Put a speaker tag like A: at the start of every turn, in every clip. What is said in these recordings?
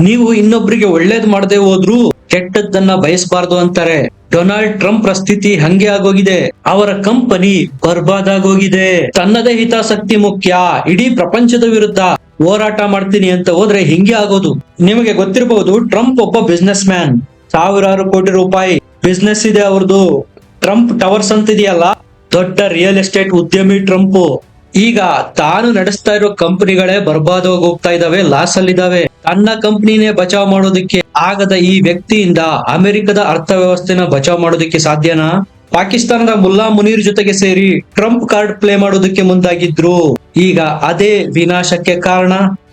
A: ನೀವು ಇನ್ನೊಬ್ರಿಗೆ ಒಳ್ಳೇದ್ ಮಾಡದೆ ಹೋದ್ರು ಕೆಟ್ಟದ್ದನ್ನ ಬಯಸಬಾರ್ದು ಅಂತಾರೆ. ಡೊನಾಲ್ಡ್ ಟ್ರಂಪ್ ಸ್ಥಿತಿ ಹಂಗೆ ಆಗೋಗಿದೆ. ಅವರ ಕಂಪನಿ ಬರ್ಬಾದ್ ಆಗೋಗಿದೆ ತನ್ನದೇ ಹಿತಾಸಕ್ತಿ ಮುಖ್ಯ. ಇಡೀ ಪ್ರಪಂಚದ ವಿರುದ್ಧ ಹೋರಾಟ ಮಾಡ್ತೀನಿ ಅಂತ ಹೋದ್ರೆ ಹಿಂಗೆ ಆಗೋದು. ನಿಮಗೆ ಗೊತ್ತಿರಬಹುದು, ಟ್ರಂಪ್ ಒಬ್ಬ ಬಿಸ್ನೆಸ್ ಮ್ಯಾನ್ ಸಾವಿರಾರು ಕೋಟಿ ರೂಪಾಯಿ ಬಿಸ್ನೆಸ್ ಇದೆ ಅವ್ರದ್ದು ಟ್ರಂಪ್ ಟವರ್ಸ್ ಅಂತಿದೆಯಲ್ಲ? ದೊಡ್ಡ ರಿಯಲ್ ಎಸ್ಟೇಟ್ ಉದ್ಯಮಿ ಟ್ರಂಪ್. ಈಗ ತಾನು ನಡೆಸ್ತಾ ಇರೋ ಕಂಪನಿಗಳೇ ಬರ್ಬಾದ್ ಹೋಗ್ತಾ ಇದಾವೆ ಲಾಸ್ ಅಲ್ಲಿದ್ದಾವೆ ತನ್ನ ಕಂಪನಿನೇ ಬಚಾವ್ ಮಾಡೋದಕ್ಕೆ ಆಗದ ಈ ವ್ಯಕ್ತಿಯಿಂದ ಅಮೆರಿಕದ ಅರ್ಥವ್ಯವಸ್ಥೆನ ಬಚಾವ್ ಮಾಡೋದಕ್ಕೆ ಸಾಧ್ಯನಾ? ಪಾಕಿಸ್ತಾನದ ಮುಲ್ಲಾ ಮುನೀರ್ ಜೊತೆಗೆ ಸೇರಿ ಟ್ರಂಪ್ ಕಾರ್ಡ್ ಪ್ಲೇ ಮಾಡೋದಕ್ಕೆ ಮುಂದಾಗಿದ್ರು. ಈಗ ಅದೇ ವಿನಾಶಕ್ಕೆ ಕಾರಣ.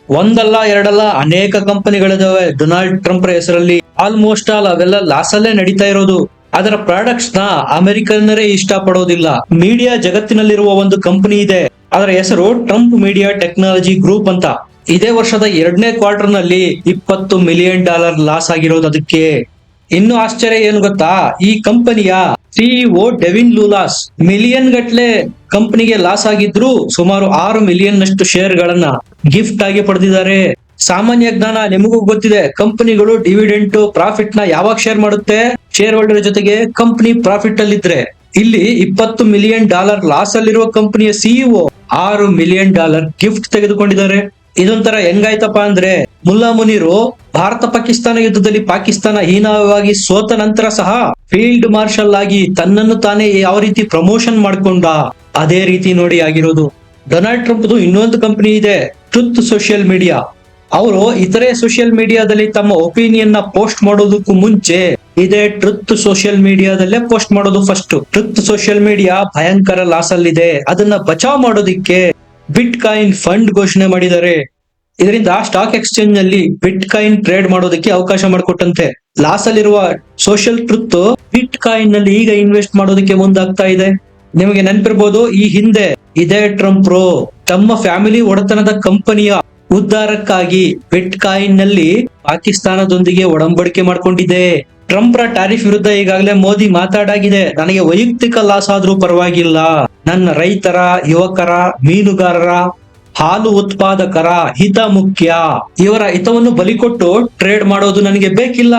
A: ಒಂದಲ್ಲ, ಎರಡಲ್ಲ ಅನೇಕ ಕಂಪನಿಗಳಿದಾವೆ. ಡೊನಾಲ್ಡ್ ಟ್ರಂಪ್ ಹೆಸರಲ್ಲಿ ಆಲ್ಮೋಸ್ಟ್ ಆಲ್ ಅವೆಲ್ಲ ಲಾಸ್ ಅಲ್ಲೇ ನಡೀತಾ ಇರೋದು. ಅದರ ಪ್ರಾಡಕ್ಟ್ಸ್ನ ಅಮೆರಿಕನ್ನರೇ ಇಷ್ಟ ಪಡೋದಿಲ್ಲ ಮೀಡಿಯಾ ಜಗತ್ತಿನಲ್ಲಿರುವ ಒಂದು ಕಂಪನಿ ಇದೆ. ಅದರ ಹೆಸರು ಟ್ರಂಪ್ ಮೀಡಿಯಾ ಟೆಕ್ನಾಲಜಿ ಗ್ರೂಪ್ ಅಂತ. ಇದೇ ವರ್ಷದ ಎರಡನೇ ಕ್ವಾರ್ಟರ್ನಲ್ಲಿ ಇಪ್ಪತ್ತು ಮಿಲಿಯನ್ ಡಾಲರ್ ಲಾಸ್ ಆಗಿರೋದು ಅದಕ್ಕೆ. ಇನ್ನು ಆಶ್ಚರ್ಯ ಏನು ಗೊತ್ತಾ? ಈ ಕಂಪನಿಯ ಸಿಇಒ ಡೆವಿನ್ ಲೂಲಾಸ್ ಮಿಲಿಯನ್ ಗಟ್ಲೆ ಕಂಪನಿಗೆ ಲಾಸ್ ಆಗಿದ್ರು ಸುಮಾರು ಆರು ಮಿಲಿಯನ್ ನಷ್ಟು ಶೇರ್ ಗಳನ್ನ ಗಿಫ್ಟ್ ಆಗಿ ಪಡೆದಿದ್ದಾರೆ. ಸಾಮಾನ್ಯ ಜ್ಞಾನ ನಿಮಗೂ ಗೊತ್ತಿದೆ ಕಂಪನಿಗಳು ಡಿವಿಡೆಂಟ್ ಪ್ರಾಫಿಟ್ನ ಯಾವಾಗ ಶೇರ್ ಮಾಡುತ್ತೆ? ಶೇರ್ ಹೋಲ್ಡರ್ ಜೊತೆಗೆ ಕಂಪನಿ ಪ್ರಾಫಿಟ್ ಅಲ್ಲಿ ಇದ್ರೆ ಇಲ್ಲಿ ಇಪ್ಪತ್ತು ಮಿಲಿಯನ್ ಡಾಲರ್ ಲಾಸ್ ಅಲ್ಲಿರುವ ಕಂಪನಿಯ ಸಿಇಒ ಆರು ಮಿಲಿಯನ್ ಡಾಲರ್ ಗಿಫ್ಟ್ ತೆಗೆದುಕೊಂಡಿದ್ದಾರೆ. ಇದೊಂಥರ ಹೆಂಗಾಯ್ತಪ್ಪ ಅಂದ್ರೆ, ಮುಲ್ಲಾ ಮುನೀರು ಭಾರತ ಪಾಕಿಸ್ತಾನ ಯುದ್ಧದಲ್ಲಿ ಪಾಕಿಸ್ತಾನ ಹೀನವಾಗಿ ಸೋತ ನಂತರ ಸಹ ಫೀಲ್ಡ್ ಮಾರ್ಷಲ್ ಆಗಿ ತನ್ನನ್ನು ತಾನೇ ಯಾವ ರೀತಿ ಪ್ರಮೋಷನ್ ಮಾಡ್ಕೊಂಡ, ಅದೇ ರೀತಿ ನೋಡಿ ಆಗಿರೋದು. ಡೊನಾಲ್ಡ್ ಟ್ರಂಪ್ದು ಇನ್ನೊಂದು ಕಂಪನಿ ಇದೆ ಟ್ರುತ್ ಸೋಷಿಯಲ್ ಮೀಡಿಯಾ ಅವರು ಇತರೆ ಸೋಷಿಯಲ್ ಮೀಡಿಯಾದಲ್ಲಿ ತಮ್ಮ ಒಪಿನಿಯನ್ನ ಪೋಸ್ಟ್ ಮಾಡೋದಕ್ಕೂ ಮುಂಚೆ ಇದೇ ಟ್ರುತ್ ಸೋಷಿಯಲ್ ಮೀಡಿಯಾದಲ್ಲೇ ಪೋಸ್ಟ್ ಮಾಡೋದು ಫಸ್ಟ್. ಟ್ರುತ್ ಸೋಷಿಯಲ್ ಮೀಡಿಯಾ ಭಯಂಕರ ಲಾಸ್ ಅಲ್ಲಿದೆ. ಅದನ್ನ ಬಚಾವ್ ಮಾಡೋದಿಕ್ಕೆ ಬಿಟ್ ಕಾಯಿನ್ ಫಂಡ್ ಘೋಷಣೆ ಮಾಡಿದ್ದಾರೆ. ಇದರಿಂದ ಸ್ಟಾಕ್ ಎಕ್ಸ್ಚೇಂಜ್ನಲ್ಲಿ ಬಿಟ್ ಕಾಯಿನ್ ಟ್ರೇಡ್ ಮಾಡೋದಕ್ಕೆ ಅವಕಾಶ ಮಾಡಿಕೊಟ್ಟಂತೆ. ಲಾಸ್ ಅಲ್ಲಿರುವ ಸೋಷಿಯಲ್ ಟ್ರುತ್ ಬಿಟ್ ಕಾಯಿನ್ನಲ್ಲಿ ಈಗ ಇನ್ವೆಸ್ಟ್ ಮಾಡೋದಕ್ಕೆ ಮುಂದಾಗ್ತಾ ಇದೆ. ನಿಮಗೆ ನೆನಪಿರ್ಬೋದು, ಈ ಹಿಂದೆ ಇದೇ ಟ್ರಂಪ್ ತಮ್ಮ ಫ್ಯಾಮಿಲಿ ಒಡೆತನದ ಕಂಪನಿಯ ಉದ್ಧಾರಕ್ಕಾಗಿ ಬಿಟ್ ಕಾಯಿನ್ನಲ್ಲಿ ಪಾಕಿಸ್ತಾನದೊಂದಿಗೆ ಒಡಂಬಡಿಕೆ ಮಾಡ್ಕೊಂಡಿದೆ ಟ್ರಂಪ್ ರ ಟ್ಯಾರಿಫ್ ವಿರುದ್ಧ ಈಗಾಗಲೇ ಮೋದಿ ಮಾತಾಡಾಗಿದೆ. ನನಗೆ ವೈಯಕ್ತಿಕ ಲಾಸ್ ಆದ್ರೂ ಪರವಾಗಿಲ್ಲ. ನನ್ನ ರೈತರ, ಯುವಕರ, ಮೀನುಗಾರರ, ಹಾಲು ಉತ್ಪಾದಕರ ಹಿತ ಮುಖ್ಯ. ಇವರ ಹಿತವನ್ನು ಬಲಿಕೊಟ್ಟು ಟ್ರೇಡ್ ಮಾಡೋದು ನನಗೆ ಬೇಕಿಲ್ಲ.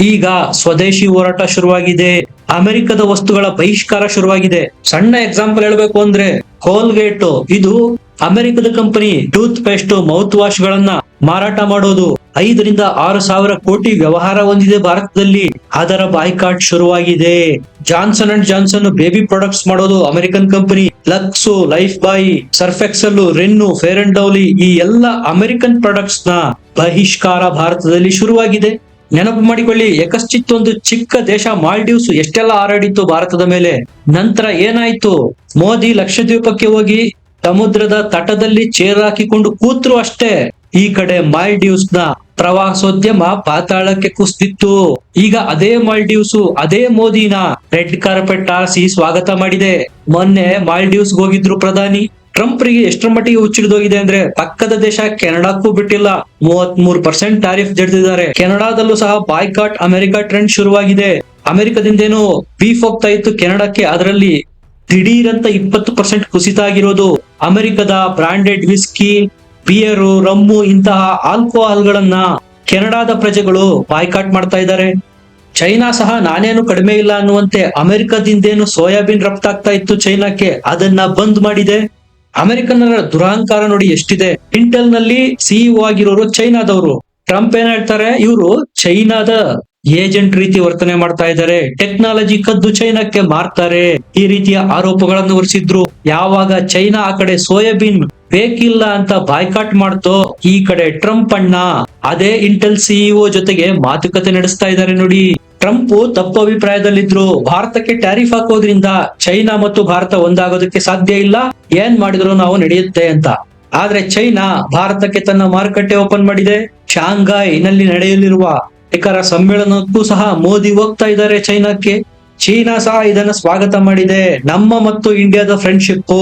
A: ಈಗ ಸ್ವದೇಶಿ ಹೋರಾಟ ಶುರುವಾಗಿದೆ. ಅಮೆರಿಕದ ವಸ್ತುಗಳ ಬಹಿಷ್ಕಾರ ಶುರುವಾಗಿದೆ. ಸಣ್ಣ ಎಕ್ಸಾಂಪಲ್ ಹೇಳ್ಬೇಕು ಅಂದ್ರೆ ಕೋಲ್ಗೇಟ್. ಇದು ಅಮೆರಿಕದ company toothpaste mouthwash ಗಳನ್ನ ಮಾರಾಟ ಮಾಡೋದು ಐದರಿಂದ ಆರು ಸಾವಿರ ಕೋಟಿ ವ್ಯವಹಾರ ಹೊಂದಿದೆ ಭಾರತದಲ್ಲಿ. ಅದರ ಬಾಯ್ಕಾಟ್ ಶುರುವಾಗಿದೆ. Johnson and Johnson baby products ಮಾಡೋದು American company. Lux, Lifebuoy, Surf Excel, Rin, Fair and Lovely ಈ ಎಲ್ಲ ಅಮೆರಿಕನ್ ಪ್ರಾಡಕ್ಟ್ಸ್ನ ಬಹಿಷ್ಕಾರ ಭಾರತದಲ್ಲಿ ಶುರುವಾಗಿದೆ. ನೆನಪು ಮಾಡಿಕೊಳ್ಳಿ ಯಕಶ್ಚಿತ್ ಒಂದು ಚಿಕ್ಕ ದೇಶ ಮಾಲ್ಡೀವ್ಸ್ ಎಷ್ಟೆಲ್ಲ ಹಾರಾಡಿತ್ತು ಭಾರತದ ಮೇಲೆ. ನಂತರ ಏನಾಯ್ತು? ಮೋದಿ ಲಕ್ಷದ್ವೀಪಕ್ಕೆ ಹೋಗಿ ಸಮುದ್ರದ ತಟದಲ್ಲಿ ಚೇರ್ ಹಾಕಿಕೊಂಡು ಕೂತ್ರು ಅಷ್ಟೇ. ಈ ಕಡೆ ಮಾಲ್ಡೀವ್ಸ್ನ ಪ್ರವಾಸೋದ್ಯಮ ಪಾತಾಳಕ್ಕೆ ಕುಸಿದಿತ್ತು. ಈಗ ಅದೇ ಮಾಲ್ಡೀವ್ಸ್, ಅದೇ ಮೋದಿನ ರೆಡ್ ಕಾರ್ಪೆಟ್ ಆರಿಸಿ ಸ್ವಾಗತ ಮಾಡಿದೆ. ಮೊನ್ನೆ ಮಾಲ್ಡೀವ್ಸ್ ಹೋಗಿದ್ರು ಪ್ರಧಾನಿ. ಟ್ರಂಪ್ ರಿಗೆ ಎಷ್ಟರ ಮಟ್ಟಿಗೆ ಹುಚ್ಚಿಡಿದೋಗಿದೆ ಅಂದ್ರೆ ಪಕ್ಕದ ದೇಶ ಕೆನಡಾಕ್ಕೂ ಬಿಟ್ಟಿಲ್ಲ. ಮೂವತ್ ಮೂರು ಪರ್ಸೆಂಟ್ ಟ್ಯಾರಿಫ್ ಜಡಿದಿದ್ದಾರೆ. ಕೆನಡಾದಲ್ಲೂ ಸಹ ಬಾಯ್ಕಾಟ್ ಅಮೆರಿಕ ಟ್ರೆಂಡ್ ಶುರುವಾಗಿದೆ. ಅಮೆರಿಕದಿಂದೇನು ಬೀಫ್ ಹೋಗ್ತಾ ಇತ್ತು ಕೆನಡಾಕ್ಕೆ, ಅದರಲ್ಲಿ ದಿಢೀರಂತ ಇಪ್ಪತ್ತು ಪರ್ಸೆಂಟ್ ಕುಸಿತ ಆಗಿರೋದು. ಅಮೆರಿಕದ ಬ್ರಾಂಡೆಡ್ ವಿಸ್ಕಿ ಬಿಯರು ರಮ್ಮು ಇಂತಹ ಆಲ್ಕೋಹಾಲ್ಗಳನ್ನ ಕೆನಡಾದ ಪ್ರಜೆಗಳು ಬಾಯ್ಕಾಟ್ ಮಾಡ್ತಾ ಇದ್ದಾರೆ. ಚೈನಾ ಸಹ ನಾನೇನು ಕಡಿಮೆ ಇಲ್ಲ ಅನ್ನುವಂತೆ ಅಮೆರಿಕದಿಂದೇನು ಸೋಯಾಬೀನ್ ರಫ್ತಾಗ್ತಾ ಇತ್ತು ಚೈನಾಕ್ಕೆ ಅದನ್ನ ಬಂದ್ ಮಾಡಿದೆ. ಅಮೆರಿಕನ್ನರ ದುರಹಂಕಾರ ನೋಡಿ ಎಷ್ಟಿದೆ. ಇಂಟೆಲ್ನಲ್ಲಿ ಸಿಇಒ ಆಗಿರೋರು ಚೈನಾದವರು. ಟ್ರಂಪ್ ಏನ್ ಹೇಳ್ತಾರೆ? ಇವರು ಚೈನಾದ ಏಜೆಂಟ್ ರೀತಿ ವರ್ತನೆ ಮಾಡ್ತಾ ಇದ್ದಾರೆ. ಟೆಕ್ನಾಲಜಿ ಕದ್ದು ಚೈನಾಕ್ಕೆ ಮಾರ್ತಾರೆ. ಈ ರೀತಿಯ ಆರೋಪಗಳನ್ನು ಹೊರಿಸಿದ್ರು. ಯಾವಾಗ ಚೈನಾ ಆ ಕಡೆ ಸೋಯಾಬೀನ್ ಬೇಕಿಲ್ಲ ಅಂತ ಬಾಯ್ಕಾಟ್ ಮಾಡ್ತೋ, ಈ ಕಡೆ ಟ್ರಂಪ್ ಅಣ್ಣ. ಅದೇ ಇಂಟೆಲ್ ಸಿಇಒ ಜೊತೆಗೆ ಮಾತುಕತೆ ನಡೆಸ್ತಾ ಇದ್ದಾರೆ ನೋಡಿ. ಟ್ರಂಪ್ ತಪ್ಪು ಅಭಿಪ್ರಾಯದಲ್ಲಿದ್ರು. ಭಾರತಕ್ಕೆ ಟ್ಯಾರಿಫ್ ಹಾಕೋದ್ರಿಂದ ಚೈನಾ ಮತ್ತು ಭಾರತ ಒಂದಾಗೋದಕ್ಕೆ ಸಾಧ್ಯ ಇಲ್ಲ. ಏನ್ ಮಾಡಿದ್ರು ನಾವು ನಡೆಯುತ್ತೆ ಅಂತ. ಆದ್ರೆ ಚೈನಾ ಭಾರತಕ್ಕೆ ತನ್ನ ಮಾರುಕಟ್ಟೆ ಓಪನ್ ಮಾಡಿದೆ. ಶಾಂಘಾಯ್ನಲ್ಲಿ ನಡೆಯಲಿರುವ ಶಿಖರ ಸಮ್ಮೇಳನಕ್ಕೂ ಸಹ ಮೋದಿ ಹೋಗ್ತಾ ಇದ್ದಾರೆ ಚೈನಾಕ್ಕೆ. ಚೀನಾ ಸಹ ಇದನ್ನ ಸ್ವಾಗತ ಮಾಡಿದೆ. ನಮ್ಮ ಮತ್ತು ಇಂಡಿಯಾದ ಫ್ರೆಂಡ್ಶಿಪ್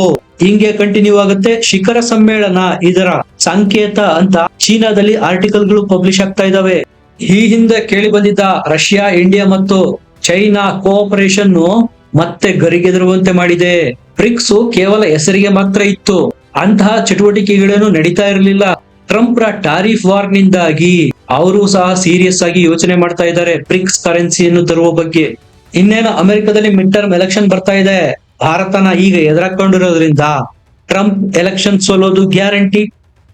A: ಹಿಂಗೆ ಕಂಟಿನ್ಯೂ ಆಗುತ್ತೆ ಶಿಖರ ಸಮ್ಮೇಳನ ಇದರ ಸಂಕೇತ ಅಂತ ಚೀನಾದಲ್ಲಿ ಆರ್ಟಿಕಲ್ಗಳು ಪಬ್ಲಿಷ್ ಆಗ್ತಾ ಇದಾವೆ. ಈ ಹಿಂದೆ ಕೇಳಿ ಬಂದಿದ್ದ ರಷ್ಯಾ, ಇಂಡಿಯಾ ಮತ್ತು ಚೈನಾ ಕೋಆಪರೇಷನ್ ಮತ್ತೆ ಗರಿಗೆದರುವಂತೆ ಮಾಡಿದೆ. ಬ್ರಿಕ್ಸ್ ಕೇವಲ ಹೆಸರಿಗೆ ಮಾತ್ರ ಇತ್ತು. ಅಂತಹ ಚಟುವಟಿಕೆಗಳೇನು ನಡೀತಾ ಇರಲಿಲ್ಲ. ಟ್ರಂಪ್ ರ ಟಾರಿಫ್ ವಾರ್ ನಿಂದಾಗಿ. ಅವರು ಸಹ ಸೀರಿಯಸ್ ಆಗಿ ಯೋಚನೆ ಮಾಡ್ತಾ ಇದ್ದಾರೆ. ಬ್ರಿಕ್ಸ್ ಕರೆನ್ಸಿಯನ್ನು ತರುವ ಬಗ್ಗೆ. ಇನ್ನೇನು ಅಮೆರಿಕದಲ್ಲಿ ಮಿಡ್ ಟರ್ಮ್ ಎಲೆಕ್ಷನ್ ಬರ್ತಾ ಇದೆ. ಭಾರತನ ಈಗ ಎದುರಾಕೊಂಡಿರೋದ್ರಿಂದ ಟ್ರಂಪ್ ಎಲೆಕ್ಷನ್ ಸೋಲೋದು ಗ್ಯಾರಂಟಿ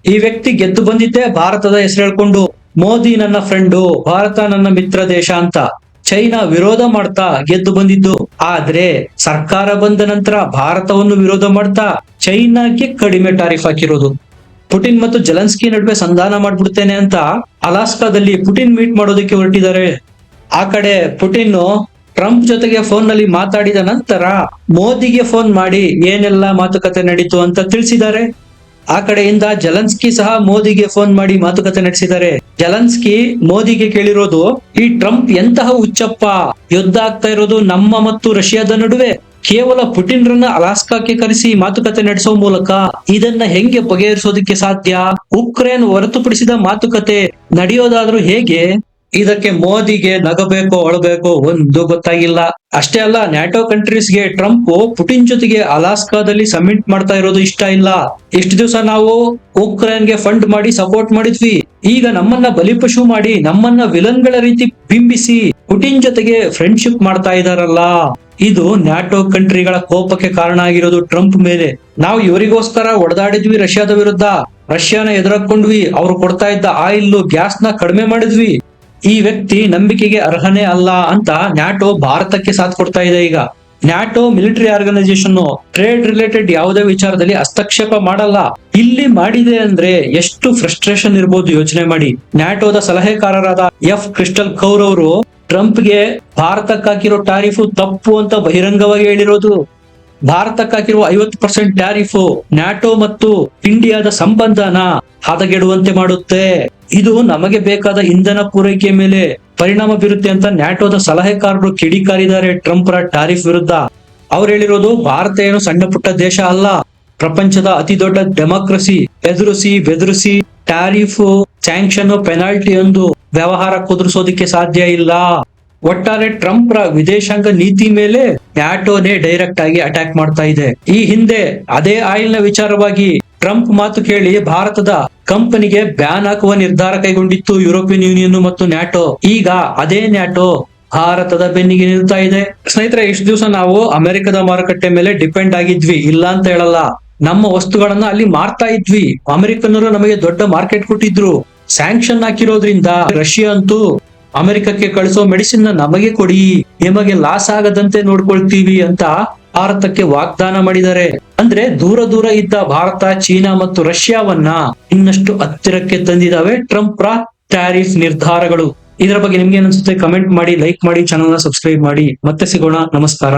A: ಈ ವ್ಯಕ್ತಿ ಗೆದ್ದು ಬಂದಿದ್ದೆ ಭಾರತದ ಹೆಸರು ಹೇಳ್ಕೊಂಡು, ಮೋದಿ ನನ್ನ ಫ್ರೆಂಡು ಭಾರತ ನನ್ನ ಮಿತ್ರ ದೇಶ ಅಂತ ಚೈನಾ ವಿರೋಧ ಮಾಡ್ತಾ ಗೆದ್ದು ಬಂದಿದ್ದು. ಆದ್ರೆ ಸರ್ಕಾರ ಬಂದ ನಂತರ ಭಾರತವನ್ನು ವಿರೋಧ ಮಾಡ್ತಾ ಚೈನಾಗೆ ಕಡಿಮೆ ಟಾರಿಫ್ ಹಾಕಿರೋದು. ಪುಟಿನ್ ಮತ್ತು ಜಲನ್ಸ್ಕಿ ನಡುವೆ ಸಂಧಾನ ಮಾಡ್ಬಿಡ್ತೇನೆ ಅಂತ ಅಲಾಸ್ಕಾದಲ್ಲಿ ಪುಟಿನ್ ಮೀಟ್ ಮಾಡೋದಕ್ಕೆ ಹೊರಟಿದ್ದಾರೆ. ಆ ಕಡೆ ಪುಟಿನ್ ಟ್ರಂಪ್ ಜೊತೆಗೆ ಫೋನ್ನಲ್ಲಿ ಮಾತಾಡಿದ ನಂತರ ಮೋದಿಗೆ ಫೋನ್ ಮಾಡಿ ಏನೆಲ್ಲ ಮಾತುಕತೆ ನಡೀತು ಅಂತ ತಿಳಿಸಿದ್ದಾರೆ. ಆ ಕಡೆಯಿಂದ ಜಲನ್ಸ್ಕಿ ಸಹ ಮೋದಿಗೆ ಫೋನ್ ಮಾಡಿ ಮಾತುಕತೆ ನಡೆಸಿದ್ದಾರೆ. ಜಲನ್ಸ್ಕಿ ಮೋದಿಗೆ ಕೇಳಿರೋದು, ಈ ಟ್ರಂಪ್ ಎಂತಹ ಹುಚ್ಚಪ್ಪ, ಯುದ್ಧ ಆಗ್ತಾ ಇರೋದು ನಮ್ಮ ಮತ್ತು ರಷ್ಯಾದ ನಡುವೆ. ಕೇವಲ ಪುಟಿನ್ರನ್ನ ಅಲಾಸ್ಕಾಕ್ಕೆ ಕರೆಸಿ ಮಾತುಕತೆ ನಡೆಸುವ ಮೂಲಕ ಇದನ್ನ ಹೆಂಗೆ ಬಗೆಹರಿಸೋದಕ್ಕೆ ಸಾಧ್ಯ? ಉಕ್ರೇನ್ ಹೊರತುಪಡಿಸಿದ ಮಾತುಕತೆ ನಡೆಯೋದಾದ್ರೂ ಹೇಗೆ? ಇದಕ್ಕೆ ಮೋದಿಗೆ ನಗಬೇಕೋ ಅಳಬೇಕೋ ಒಂದು ಗೊತ್ತಾಗಿಲ್ಲ. ಅಷ್ಟೇ ಅಲ್ಲ, ನ್ಯಾಟೋ ಕಂಟ್ರೀಸ್ಗೆ ಟ್ರಂಪ್ ಪುಟಿನ್ ಜೊತೆಗೆ ಅಲಾಸ್ಕಾದಲ್ಲಿ ಸಬ್ಮಿಟ್ ಮಾಡ್ತಾ ಇರೋದು ಇಷ್ಟ ಇಲ್ಲ. ಇಷ್ಟು ದಿವಸ ನಾವು ಉಕ್ರೇನ್ಗೆ ಫಂಡ್ ಮಾಡಿ ಸಪೋರ್ಟ್ ಮಾಡಿದ್ವಿ. ಈಗ ನಮ್ಮನ್ನ ಬಲಿಪಶು ಮಾಡಿ ನಮ್ಮನ್ನ ವಿಲನ್ಗಳ ರೀತಿ ಬಿಂಬಿಸಿ ಪುಟಿನ್ ಜೊತೆಗೆ ಫ್ರೆಂಡ್ಶಿಪ್ ಮಾಡ್ತಾ ಇದಾರಲ್ಲ. ಇದು ನ್ಯಾಟೋ ಕಂಟ್ರಿಗಳ ಕೋಪಕ್ಕೆ ಕಾರಣ ಆಗಿರೋದು ಟ್ರಂಪ್ ಮೇಲೆ. ನಾವು ಇವರಿಗೋಸ್ಕರ ಒಡೆದಾಡಿದ್ವಿ ರಷ್ಯಾದ ವಿರುದ್ಧ. ರಷ್ಯಾನ ಎದುರಕೊಂಡ್ವಿ ಅವ್ರು ಕೊಡ್ತಾ ಇದ್ದ ಆಯಿಲ್ ಗ್ಯಾಸ್ನ ಕಡಿಮೆ ಮಾಡಿದ್ವಿ. ಈ ವ್ಯಕ್ತಿ ನಂಬಿಕೆಗೆ ಅರ್ಹನೇ ಅಲ್ಲ ಅಂತ ನ್ಯಾಟೋ ಭಾರತಕ್ಕೆ ಸಾಥ್ ಕೊಡ್ತಾ ಇದೆ ಈಗ. NATO military organisation trade related ಯಾವುದೇ ವಿಚಾರದಲ್ಲಿ ಹಸ್ತಕ್ಷೇಪ ಮಾಡಲ್ಲ. ಇಲ್ಲಿ ಮಾಡಿದೆ ಅಂದ್ರೆ ಎಷ್ಟು ಫ್ರಸ್ಟ್ರೇಷನ್ ಇರ್ಬೋದು ಯೋಚನೆ ಮಾಡಿ. ನ್ಯಾಟೋದ ಸಲಹೆಕಾರರಾದ ಎಫ್ ಕ್ರಿಸ್ಟಲ್ ಕೌರ್ ಅವರು ಟ್ರಂಪ್ಗೆ ಭಾರತಕ್ಕೆ ಹಾಕಿರೋ ಟಾರಿಫು ತಪ್ಪು ಅಂತ ಬಹಿರಂಗವಾಗಿ ಹೇಳಿರೋದು. ಭಾರತಕ್ಕೆ ಹಾಕಿರುವ ಐವತ್ತು ಪರ್ಸೆಂಟ್ ಟ್ಯಾರಿಫ್ ನ್ಯಾಟೋ ಮತ್ತು ಇಂಡಿಯಾದ ಸಂಬಂಧನ ಹದಗೆಡುವಂತೆ ಮಾಡುತ್ತೆ. ಇದು ನಮಗೆ ಬೇಕಾದ ಇಂಧನ ಪೂರೈಕೆ ಮೇಲೆ ಪರಿಣಾಮ ಬೀರುತ್ತೆ ಅಂತ ನ್ಯಾಟೋದ ಸಲಹೆಕಾರರು ಕಿಡಿಕಾರಿದ್ದಾರೆ ಟ್ರಂಪ್ರ ಟಾರಿಫ್ ವಿರುದ್ಧ. ಅವ್ರು ಹೇಳಿರೋದು ಭಾರತ ಏನು ಸಣ್ಣ ಪುಟ್ಟ ದೇಶ ಅಲ್ಲ. ಪ್ರಪಂಚದ ಅತಿ ದೊಡ್ಡ ಡೆಮಾಕ್ರಸಿ ಎದುರಿಸಿ ಬೆದರಿಸಿ ಟ್ಯಾರಿಫ್ ಸ್ಯಾಂಕ್ಷನ್ ಪೆನಾಲ್ಟಿ ಒಂದು ವ್ಯವಹಾರ ಕುದುರಿಸೋದಕ್ಕೆ ಸಾಧ್ಯ ಇಲ್ಲ. ಒಟ್ಟಾರೆ ಟ್ರಂಪ್ ರ ವಿದೇಶಾಂಗ ನೀತಿ ಮೇಲೆ ನ್ಯಾಟೋನೇ ಡೈರೆಕ್ಟ್ ಆಗಿ ಅಟ್ಯಾಕ್ ಮಾಡ್ತಾ ಇದೆ. ಈ ಹಿಂದೆ ಅದೇ ಆಯಿಲ್ನ ವಿಚಾರವಾಗಿ ಟ್ರಂಪ್ ಮಾತು ಕೇಳಿ ಭಾರತದ ಕಂಪನಿಗೆ ಬ್ಯಾನ್ ಹಾಕುವ ನಿರ್ಧಾರ ಕೈಗೊಂಡಿತ್ತು ಯುರೋಪಿಯನ್ ಯೂನಿಯನ್ ಮತ್ತು ನ್ಯಾಟೋ. ಈಗ ಅದೇ ನ್ಯಾಟೋ ಭಾರತದ ಬೆನ್ನಿಗೆ ನಿಲ್ತಾ ಇದೆ. ಸ್ನೇಹಿತರೆ, ಇಷ್ಟು ದಿವಸ ನಾವು ಅಮೆರಿಕದ ಮಾರುಕಟ್ಟೆ ಮೇಲೆ ಡಿಪೆಂಡ್ ಆಗಿದ್ವಿ, ಇಲ್ಲ ಅಂತ ಹೇಳಲ್ಲ. ನಮ್ಮ ವಸ್ತುಗಳನ್ನ ಅಲ್ಲಿ ಮಾರ್ತಾ ಇದ್ವಿ. ಅಮೆರಿಕನ್ನರು ನಮಗೆ ದೊಡ್ಡ ಮಾರ್ಕೆಟ್ ಕೊಟ್ಟಿದ್ರು. ಸ್ಯಾಂಕ್ಷನ್ ಹಾಕಿರೋದ್ರಿಂದ ರಷ್ಯಾ ಅಂತೂ ಅಮೆರಿಕಕ್ಕೆ ಕಳಿಸೋ ಮೆಡಿಸಿನ್ನ ನಮಗೆ ಕೊಡಿ. ನಿಮಗೆ ಲಾಸ್ ಆಗದಂತೆ ನೋಡ್ಕೊಳ್ತೀವಿ ಅಂತ ಭಾರತಕ್ಕೆ ವಾಗ್ದಾನ ಮಾಡಿದ್ದಾರೆ. ಅಂದ್ರೆ ದೂರ ದೂರ ಇದ್ದ ಭಾರತ, ಚೀನಾ ಮತ್ತು ರಷ್ಯಾವನ್ನ ಇನ್ನಷ್ಟು ಹತ್ತಿರಕ್ಕೆ ತಂದಿದಾವೆ ಟ್ರಂಪ್ ರ ಟ್ಯಾರಿಫ್ ನಿರ್ಧಾರಗಳು. ಇದರ ಬಗ್ಗೆ ನಿಮ್ಗೆ ಅನ್ಸುತ್ತೆ? ಕಮೆಂಟ್ ಮಾಡಿ, ಲೈಕ್ ಮಾಡಿ ಚಾನಲ್ನ ಸಬ್ಸ್ಕ್ರೈಬ್ ಮಾಡಿ. ಮತ್ತೆ ಸಿಗೋಣ. ನಮಸ್ಕಾರ.